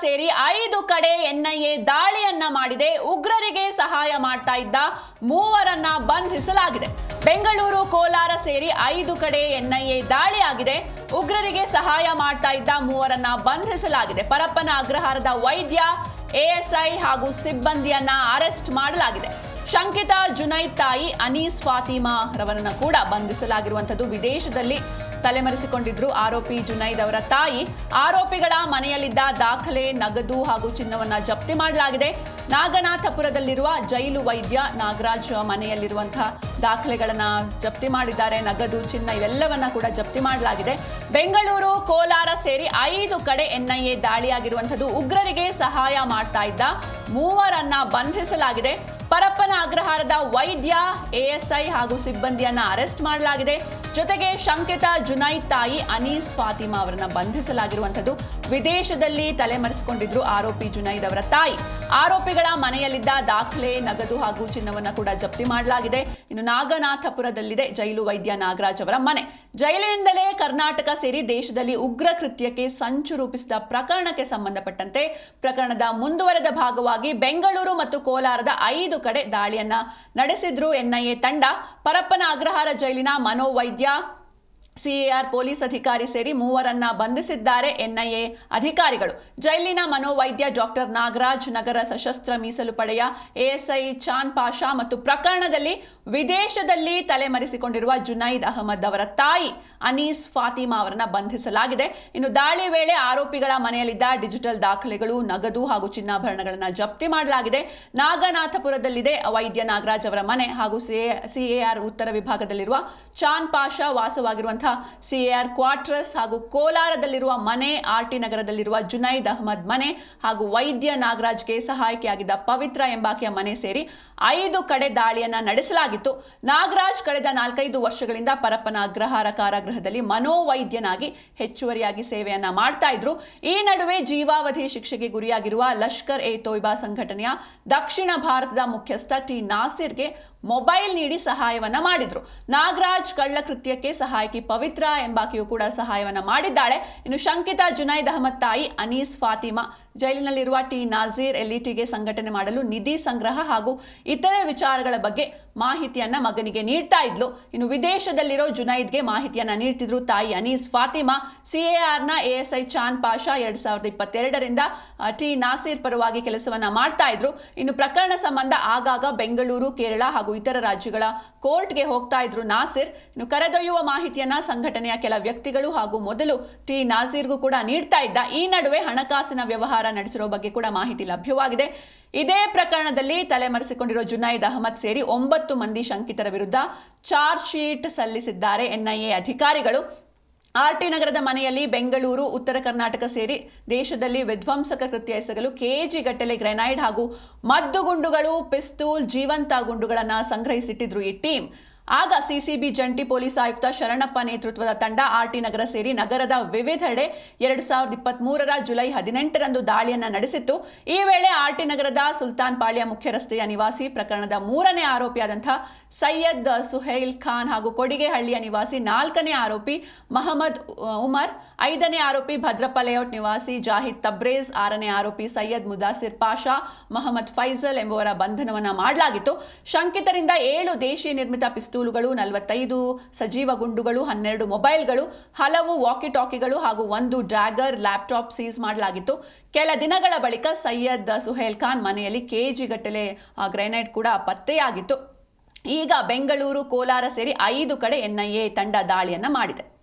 ಸೇರಿ ಐದು ಕಡೆ ಎನ್ಐಎ ದಾಳಿಯನ್ನ ಮಾಡಿದೆ. ಉಗ್ರರಿಗೆ ಸಹಾಯ ಮಾಡ್ತಾ ಇದ್ದ ಮೂವರನ್ನ ಬಂಧಿಸಲಾಗಿದೆ. ಬೆಂಗಳೂರು, ಕೋಲಾರ ಸೇರಿ ಐದು ಕಡೆ ಎನ್ಐಎ ದಾಳಿಯಾಗಿದೆ. ಉಗ್ರರಿಗೆ ಸಹಾಯ ಮಾಡ್ತಾ ಇದ್ದ ಮೂವರನ್ನ ಬಂಧಿಸಲಾಗಿದೆ. ಪರಪ್ಪನ ಅಗ್ರಹಾರದ ವೈದ್ಯ, ಎಎಸ್ಐ ಹಾಗೂ ಸಿಬ್ಬಂದಿಯನ್ನ ಅರೆಸ್ಟ್ ಮಾಡಲಾಗಿದೆ. ಶಂಕಿತ ಜುನೈದ್ ತಾಯಿ ಅನೀಸ್ ಫಾತಿಮಾ ರವರನ್ನ ಕೂಡ ಬಂಧಿಸಲಾಗಿರುವಂಥದ್ದು ವಿದೇಶದಲ್ಲಿ. ತಲೆಮರೆಸಿಕೊಂಡಿದ್ರು ಆರೋಪಿ ಜುನೈದ್ ಅವರ ತಾಯಿ. ಆರೋಪಿಗಳ ಮನೆಯಲ್ಲಿದ್ದ ದಾಖಲೆ, ನಗದು ಹಾಗೂ ಚಿನ್ನವನ್ನ ಜಪ್ತಿ ಮಾಡಲಾಗಿದೆ. ನಾಗನಾಥಪುರದಲ್ಲಿರುವ ಜೈಲು ವೈದ್ಯ ನಾಗರಾಜ್ ಮನೆಯಲ್ಲಿರುವಂತಹ ದಾಖಲೆಗಳನ್ನ ಜಪ್ತಿ ಮಾಡಿದ್ದಾರೆ. ನಗದು, ಚಿನ್ನ ಇವೆಲ್ಲವನ್ನ ಕೂಡ ಜಪ್ತಿ ಮಾಡಲಾಗಿದೆ. ಬೆಂಗಳೂರು, ಕೋಲಾರ ಸೇರಿ ಐದು ಕಡೆ ಎನ್ಐಎ ದಾಳಿಯಾಗಿರುವಂಥದ್ದು ಉಗ್ರರಿಗೆ ಸಹಾಯ ಮಾಡ್ತಾ ಇದ್ದ ಮೂವರನ್ನ ಬಂಧಿಸಲಾಗಿದೆ. ಪರಪ್ಪನ ಅಗ್ರಹಾರದ ವೈದ್ಯ, ಎಎಸ್ಐ ಹಾಗೂ ಸಿಬ್ಬಂದಿಯನ್ನ ಅರೆಸ್ಟ್ ಮಾಡಲಾಗಿದೆ. ಜೊತೆಗೆ ಶಂಕಿತ ಜುನೈದ್ ತಾಯಿ ಅನೀಸ್ ಫಾತಿಮಾ ಅವರನ್ನ ಬಂಧಿಸಲಾಗಿರುವಂಥದ್ದು. ವಿದೇಶದಲ್ಲಿ ತಲೆಮರೆಸಿಕೊಂಡಿದ್ರು ಆರೋಪಿ ಜುನೈದ್ ಅವರ ತಾಯಿ. ಆರೋಪಿಗಳ ಮನೆಯಲ್ಲಿದ್ದ ದಾಖಲೆ, ನಗದು ಹಾಗೂ ಚಿನ್ನವನ್ನು ಕೂಡ ಜಪ್ತಿ ಮಾಡಲಾಗಿದೆ. ಇನ್ನು ನಾಗನಾಥಪುರದಲ್ಲಿದೆ ಜೈಲು ವೈದ್ಯ ನಾಗರಾಜ್ ಅವರ ಮನೆ. ಜೈಲಿನಿಂದಲೇ ಕರ್ನಾಟಕ ಸೇರಿ ದೇಶದಲ್ಲಿ ಉಗ್ರ ಕೃತ್ಯಕ್ಕೆ ಸಂಚು ರೂಪಿಸಿದ ಪ್ರಕರಣಕ್ಕೆ ಸಂಬಂಧಪಟ್ಟಂತೆ ಪ್ರಕರಣದ ಮುಂದುವರೆದ ಭಾಗವಾಗಿ ಬೆಂಗಳೂರು ಮತ್ತು ಕೋಲಾರದ ಐದು ಕಡೆ ದಾಳಿಯನ್ನ ನಡೆಸಿದ್ರು ಎನ್ಐಎ ತಂಡ. ಪರಪ್ಪನ ಅಗ್ರಹಾರ ಜೈಲಿನ ಮನೋವೈದ್ಯ ಸಿಎಆರ್ ಪೊಲೀಸ್ ಅಧಿಕಾರಿ ಸೇರಿ ಮೂವರನ್ನ ಬಂಧಿಸಿದ್ದಾರೆ ಎನ್ಐಎ ಅಧಿಕಾರಿಗಳು. ಜೈಲಿನ ಮನೋವೈದ್ಯ ಡಾಕ್ಟರ್ ನಾಗರಾಜ್ ನಗರ ಸಶಸ್ತ್ರ ಮೀಸಲು ಪಡೆಯ ಎಎಸ್ಐ ಚಾನ್ ಪಾಷಾ ಮತ್ತು ಪ್ರಕರಣದಲ್ಲಿ ವಿದೇಶದಲ್ಲಿ ತಲೆಮರೆಸಿಕೊಂಡಿರುವ ಜುನೈದ್ ಅಹಮದ್ ಅವರ ತಾಯಿ ಅನೀಸ್ ಫಾತಿಮಾ ಅವರನ್ನ ಬಂಧಿಸಲಾಗಿದೆ. ಇನ್ನು ದಾಳಿ ವೇಳೆ ಆರೋಪಿಗಳ ಮನೆಯಲ್ಲಿದ್ದ ಡಿಜಿಟಲ್ ದಾಖಲೆಗಳು, ನಗದು ಹಾಗೂ ಚಿನ್ನಾಭರಣಗಳನ್ನು ಜಪ್ತಿ ಮಾಡಲಾಗಿದೆ. ನಾಗನಾಥಪುರದಲ್ಲಿದೆ ವೈದ್ಯ ನಾಗರಾಜ್ ಅವರ ಮನೆ ಹಾಗೂ ಸಿಎಆರ್ ಉತ್ತರ ವಿಭಾಗದಲ್ಲಿರುವ ಚಾನ್ ಪಾಷಾ ವಾಸವಾಗಿರುವಂತಹ ಸಿಎಆರ್ ಕ್ವಾರ್ಟರ್ಸ್ ಹಾಗೂ ಕೋಲಾರದಲ್ಲಿರುವ ಮನೆ, ಆರ್ ಟಿ ನಗರದಲ್ಲಿರುವ ಜುನೈದ್ ಅಹಮದ್ ಮನೆ ಹಾಗೂ ವೈದ್ಯ ನಾಗರಾಜ್ಗೆ ಸಹಾಯಕಿಯಾಗಿದ್ದ ಪವಿತ್ರ ಎಂಬಾಕೆಯ ಮನೆ ಸೇರಿ ಐದು ಕಡೆ ದಾಳಿಯನ್ನ ನಡೆಸಲಾಗಿತ್ತು. ನಾಗರಾಜ್ ಕಳೆದ ನಾಲ್ಕೈದು ವರ್ಷಗಳಿಂದ ಪರಪ್ಪನ ಅಗ್ರಹಾರ ಕಾರಾಗೃಹದಲ್ಲಿ ಮನೋವೈದ್ಯನಾಗಿ ಹೆಚ್ಚುವರಿಯಾಗಿ ಸೇವೆಯನ್ನ ಮಾಡ್ತಾ ಇದ್ರು. ಈ ನಡುವೆ ಜೀವಾವಧಿ ಶಿಕ್ಷೆಗೆ ಗುರಿಯಾಗಿರುವ ಲಷ್ಕರ್ ಎ ತೋಯ್ಬಾ ಸಂಘಟನೆಯ ದಕ್ಷಿಣ ಭಾರತದ ಮುಖ್ಯಸ್ಥ ಟಿ ನಾಸಿರ್ಗೆ ಮೊಬೈಲ್ ನೀಡಿ ಸಹಾಯವನ್ನ ಮಾಡಿದ್ರು. ನಾಗರಾಜ್ ಕಳ್ಳ ಕೃತ್ಯಕ್ಕೆ ಸಹಾಯಕಿ ಪವಿತ್ರ ಎಂಬಾಕೆಯು ಕೂಡ ಸಹಾಯವನ್ನ ಮಾಡಿದ್ದಾಳೆ. ಇನ್ನು ಶಂಕಿತ ಜುನೈದ್ ಅಹಮದ್ ತಾಯಿ ಅನೀಸ್ ಫಾತಿಮಾ ಜೈಲಿನಲ್ಲಿರುವ ಟಿ ನಾಜೀರ್ ಎಲ್ಇಟಿಗೆ ಸಂಘಟನೆ ಮಾಡಲು ನಿಧಿ ಸಂಗ್ರಹ ಹಾಗೂ ಇತರೆ ವಿಚಾರಗಳ ಬಗ್ಗೆ ಮಾಹಿತಿಯನ್ನ ಮಗನಿಗೆ ನೀಡ್ತಾ ಇದ್ಲು. ಇನ್ನು ವಿದೇಶದಲ್ಲಿರೋ ಜುನೈದ್ಗೆ ಮಾಹಿತಿಯನ್ನ ನೀಡ್ತಿದ್ರು ತಾಯಿ ಅನೀಸ್ ಫಾತಿಮಾ. ಸಿಎಆರ್ನ ಎಎಸ್ಐ ಚಾನ್ ಪಾಷಾ ಎರಡ್ ಸಾವಿರದ ಇಪ್ಪತ್ತೆರಡರಿಂದ ಟಿ ನಾಸೀರ್ ಪರವಾಗಿ ಕೆಲಸವನ್ನ ಮಾಡ್ತಾ ಇದ್ರು. ಇನ್ನು ಪ್ರಕರಣ ಸಂಬಂಧ ಆಗಾಗ ಬೆಂಗಳೂರು, ಕೇರಳ ಹಾಗೂ ಇತರ ರಾಜ್ಯಗಳ ಕೋರ್ಟ್ಗೆ ಹೋಗ್ತಾ ಇದ್ರು ನಾಸೀರ್. ಇನ್ನು ಕರೆದೊಯ್ಯುವ ಮಾಹಿತಿಯನ್ನ ಸಂಘಟನೆಯ ಕೆಲ ವ್ಯಕ್ತಿಗಳು ಹಾಗೂ ಮೊದಲು ಟಿ ನಾಸೀರ್ಗೂ ಕೂಡ ನೀಡ್ತಾ ಇದ್ದ. ಈ ನಡುವೆ ಹಣಕಾಸಿನ ವ್ಯವಹಾರ ನಡೆಸಿರೋ ಬಗ್ಗೆ ಕೂಡ ಮಾಹಿತಿ ಲಭ್ಯವಾಗಿದೆ. ಇದೇ ಪ್ರಕರಣದಲ್ಲಿ ತಲೆಮರೆಸಿಕೊಂಡಿರೋ ಜುನೈದ್ ಅಹಮದ್ ಸೇರಿ ಒಂಬತ್ತು ಮಂದಿ ಶಂಕಿತರ ವಿರುದ್ಧ ಚಾರ್ಜ್ ಶೀಟ್ ಸಲ್ಲಿಸಿದ್ದಾರೆ ಎನ್ಐಎ ಅಧಿಕಾರಿಗಳು. ಆರ್ಟಿ ನಗರದ ಮನೆಯಲ್ಲಿ ಬೆಂಗಳೂರು, ಉತ್ತರ ಕರ್ನಾಟಕ ಸೇರಿ ದೇಶದಲ್ಲಿ ವಿಧ್ವಂಸಕ ಕೃತ್ಯ ಎಸಗಲು ಕೆಜಿ ಗಟ್ಟಲೆ ಗ್ರೆನೈಡ್ ಹಾಗೂ ಮದ್ದುಗುಂಡುಗಳು, ಪಿಸ್ತೂಲ್, ಜೀವಂತ ಗುಂಡುಗಳನ್ನು ಸಂಗ್ರಹಿಸಿಟ್ಟಿದ್ರು ಈ ಟೀಮ್. ಆಗ ಸಿಸಿಬಿ ಜಂಟಿ ಪೊಲೀಸ್ ಆಯುಕ್ತ ಶರಣಪ್ಪ ನೇತೃತ್ವದ ತಂಡ ಆರ್ಟಿ ನಗರ ಸೇರಿ ನಗರದ ವಿವಿಧೆಡೆ ಎರಡು ಸಾವಿರದ ಇಪ್ಪತ್ತ್ ಮೂರರ ಜುಲೈ ಹದಿನೆಂಟರಂದು ದಾಳಿಯನ್ನು ನಡೆಸಿತ್ತು. ಈ ವೇಳೆ ಆರ್ಟಿ ನಗರದ ಸುಲ್ತಾನ್ ಪಾಳ್ಯ ಮುಖ್ಯ ರಸ್ತೆಯ ನಿವಾಸಿ ಪ್ರಕರಣದ ಮೂರನೇ ಆರೋಪಿಯಾದಂತಹ ಸೈಯದ್ ಸುಹೇಲ್ ಖಾನ್ ಹಾಗೂ ಕೊಡಿಗೆಹಳ್ಳಿಯ ನಿವಾಸಿ ನಾಲ್ಕನೇ ಆರೋಪಿ ಮಹಮ್ಮದ್ ಉಮರ್, ಐದನೇ ಆರೋಪಿ ಭದ್ರಪ್ಪ ಲೇಔಟ್ ನಿವಾಸಿ ಜಾಹಿದ್ ತಬ್ರೇಜ್, ಆರನೇ ಆರೋಪಿ ಸೈಯದ್ ಮುದಾಸಿರ್ ಪಾಷಾ, ಮಹಮ್ಮದ್ ಫೈಜಲ್ ಎಂಬುವರ ಬಂಧನವನ್ನು ಮಾಡಲಾಗಿತ್ತು. ಶಂಕಿತರಿಂದ ಏಳು ದೇಶಿ ನಿರ್ಮಿತ ಪಿಸ್ತೂಲುಗಳು, ನಲವತ್ತೈದು ಸಜೀವ ಗುಂಡುಗಳು, ಹನ್ನೆರಡು ಮೊಬೈಲ್ಗಳು, ಹಲವು ವಾಕಿ ಟಾಕಿಗಳು ಹಾಗೂ ಒಂದು ಡ್ರ್ಯಾಗರ್ ಲ್ಯಾಪ್ಟಾಪ್ ಸೀಸ್ ಮಾಡಲಾಗಿತ್ತು. ಕೆಲ ದಿನಗಳ ಬಳಿಕ ಸೈಯದ್ ಸುಹೇಲ್ ಖಾನ್ ಮನೆಯಲ್ಲಿ ಕೆಜಿ ಗಟ್ಟಲೆ ಗ್ರೆನೇಡ್ ಕೂಡ ಪತ್ತೆಯಾಗಿತ್ತು. ಈಗ ಬೆಂಗಳೂರು ಕೋಲಾರ ಸೇರಿ ಐದು ಕಡೆ ಎನ್ಐಎ ತಂಡ ದಾಳಿಯನ್ನು ಮಾಡಿದೆ.